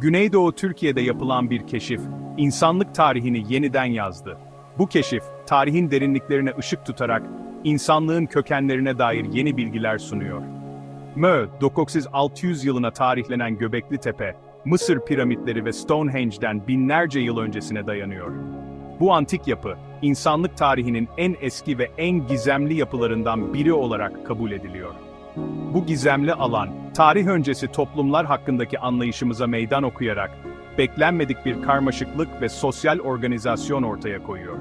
Güneydoğu Türkiye'de yapılan bir keşif, insanlık tarihini yeniden yazdı. Bu keşif, tarihin derinliklerine ışık tutarak, insanlığın kökenlerine dair yeni bilgiler sunuyor. Mö, 9600 yılına tarihlenen Göbekli Tepe, Mısır piramitleri ve Stonehenge'den binlerce yıl öncesine dayanıyor. Bu antik yapı, insanlık tarihinin en eski ve en gizemli yapılarından biri olarak kabul ediliyor. Bu gizemli alan, tarih öncesi toplumlar hakkındaki anlayışımıza meydan okuyarak, beklenmedik bir karmaşıklık ve sosyal organizasyon ortaya koyuyor.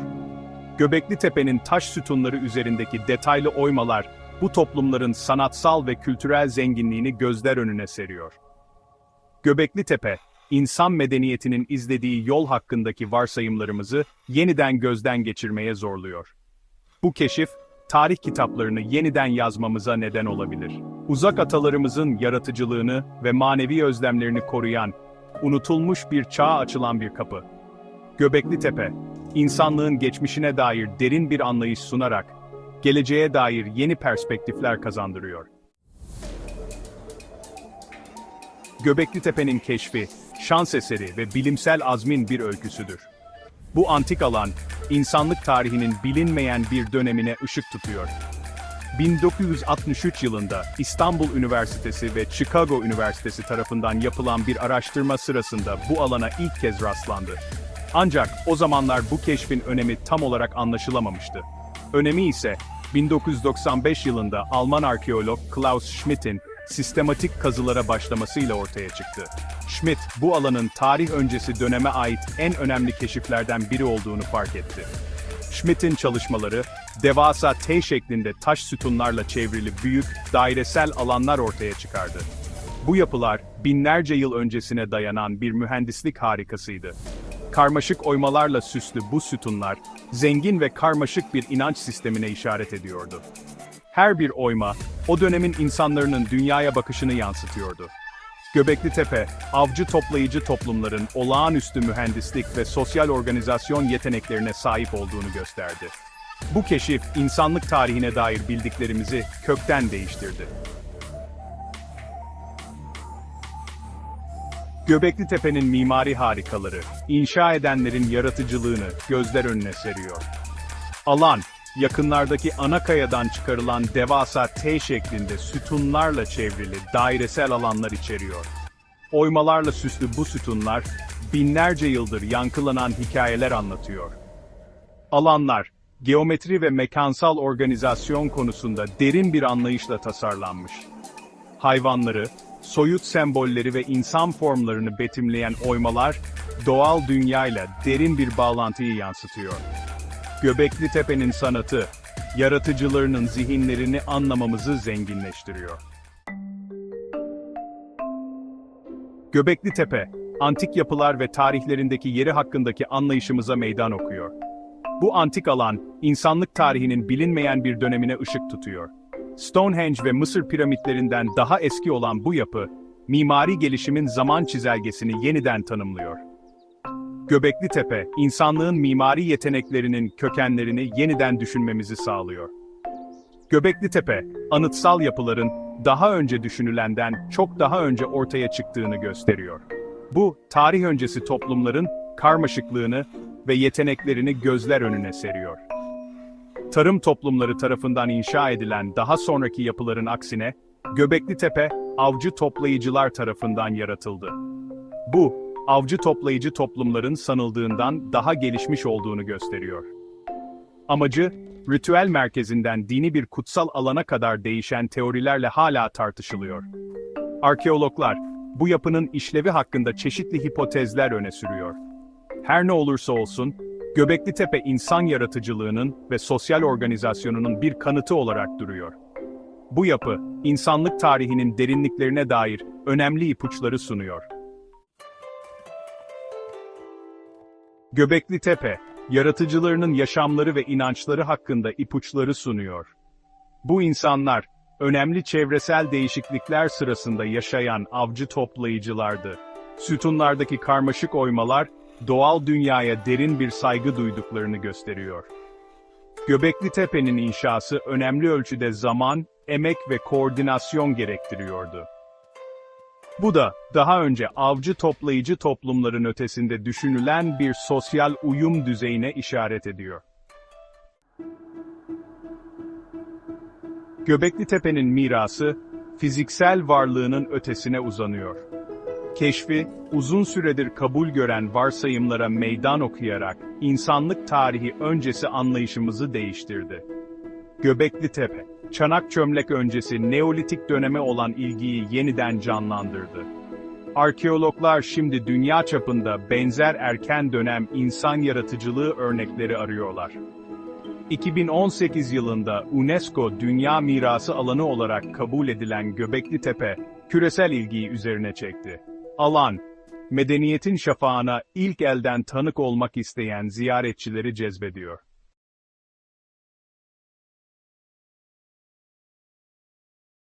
Göbekli Tepe'nin taş sütunları üzerindeki detaylı oymalar, bu toplumların sanatsal ve kültürel zenginliğini gözler önüne seriyor. Göbekli Tepe, insan medeniyetinin izlediği yol hakkındaki varsayımlarımızı yeniden gözden geçirmeye zorluyor. Bu keşif, tarih kitaplarını yeniden yazmamıza neden olabilir. Uzak atalarımızın yaratıcılığını ve manevi özlemlerini koruyan, unutulmuş bir çağa açılan bir kapı. Göbekli Tepe, insanlığın geçmişine dair derin bir anlayış sunarak, geleceğe dair yeni perspektifler kazandırıyor. Göbekli Tepe'nin keşfi, şans eseri ve bilimsel azmin bir öyküsüdür. Bu antik alan, insanlık tarihinin bilinmeyen bir dönemine ışık tutuyor. 1963 yılında İstanbul Üniversitesi ve Chicago Üniversitesi tarafından yapılan bir araştırma sırasında bu alana ilk kez rastlandı. Ancak o zamanlar bu keşfin önemi tam olarak anlaşılamamıştı. Önemi ise 1995 yılında Alman arkeolog Klaus Schmidt'in sistematik kazılara başlamasıyla ortaya çıktı. Schmidt, bu alanın tarih öncesi döneme ait en önemli keşiflerden biri olduğunu fark etti. Schmidt'in çalışmaları, devasa T şeklinde taş sütunlarla çevrili büyük, dairesel alanlar ortaya çıkardı. Bu yapılar, binlerce yıl öncesine dayanan bir mühendislik harikasıydı. Karmaşık oymalarla süslü bu sütunlar, zengin ve karmaşık bir inanç sistemine işaret ediyordu. Her bir oyma, o dönemin insanların dünyaya bakışını yansıtıyordu. Göbekli Tepe, avcı toplayıcı toplumların olağanüstü mühendislik ve sosyal organizasyon yeteneklerine sahip olduğunu gösterdi. Bu keşif, insanlık tarihine dair bildiklerimizi kökten değiştirdi. Göbekli Tepe'nin mimari harikaları, inşa edenlerin yaratıcılığını gözler önüne seriyor. Alan, yakınlardaki ana kayadan çıkarılan devasa T şeklinde sütunlarla çevrili dairesel alanlar içeriyor. Oymalarla süslü bu sütunlar, binlerce yıldır yankılanan hikayeler anlatıyor. Alanlar, geometri ve mekansal organizasyon konusunda derin bir anlayışla tasarlanmış. Hayvanları, soyut sembolleri ve insan formlarını betimleyen oymalar, doğal dünyayla derin bir bağlantıyı yansıtıyor. Göbekli Tepe'nin sanatı, yaratıcılarının zihinlerini anlamamızı zenginleştiriyor. Göbekli Tepe, antik yapılar ve tarihlerindeki yeri hakkındaki anlayışımıza meydan okuyor. Bu antik alan, insanlık tarihinin bilinmeyen bir dönemine ışık tutuyor. Stonehenge ve Mısır piramitlerinden daha eski olan bu yapı, mimari gelişimin zaman çizelgesini yeniden tanımlıyor. Göbekli Tepe, insanlığın mimari yeteneklerinin kökenlerini yeniden düşünmemizi sağlıyor. Göbekli Tepe, anıtsal yapıların daha önce düşünülenden çok daha önce ortaya çıktığını gösteriyor. Bu, tarih öncesi toplumların karmaşıklığını ve yeteneklerini gözler önüne seriyor. Tarım toplumları tarafından inşa edilen daha sonraki yapıların aksine, Göbekli Tepe, avcı toplayıcılar tarafından yaratıldı. Bu, avcı toplayıcı toplumların sanıldığından daha gelişmiş olduğunu gösteriyor. Amacı, ritüel merkezinden dini bir kutsal alana kadar değişen teorilerle hala tartışılıyor. Arkeologlar, bu yapının işlevi hakkında çeşitli hipotezler öne sürüyor. Her ne olursa olsun, Göbekli Tepe insan yaratıcılığının ve sosyal organizasyonunun bir kanıtı olarak duruyor. Bu yapı, insanlık tarihinin derinliklerine dair önemli ipuçları sunuyor. Göbekli Tepe, yaratıcılarının yaşamları ve inançları hakkında ipuçları sunuyor. Bu insanlar, önemli çevresel değişiklikler sırasında yaşayan avcı toplayıcılardı. Sütunlardaki karmaşık oymalar, doğal dünyaya derin bir saygı duyduklarını gösteriyor. Göbekli Tepe'nin inşası önemli ölçüde zaman, emek ve koordinasyon gerektiriyordu. Bu da, daha önce avcı toplayıcı toplumların ötesinde düşünülen bir sosyal uyum düzeyine işaret ediyor. Göbekli Tepe'nin mirası, fiziksel varlığının ötesine uzanıyor. Keşfi, uzun süredir kabul gören varsayımlara meydan okuyarak, insanlık tarihi öncesi anlayışımızı değiştirdi. Göbekli Tepe, çanak çömlek öncesi Neolitik döneme olan ilgiyi yeniden canlandırdı. Arkeologlar şimdi dünya çapında benzer erken dönem insan yaratıcılığı örnekleri arıyorlar. 2018 yılında UNESCO Dünya Mirası alanı olarak kabul edilen Göbekli Tepe, küresel ilgiyi üzerine çekti. Alan, medeniyetin şafağına ilk elden tanık olmak isteyen ziyaretçileri cezbediyor.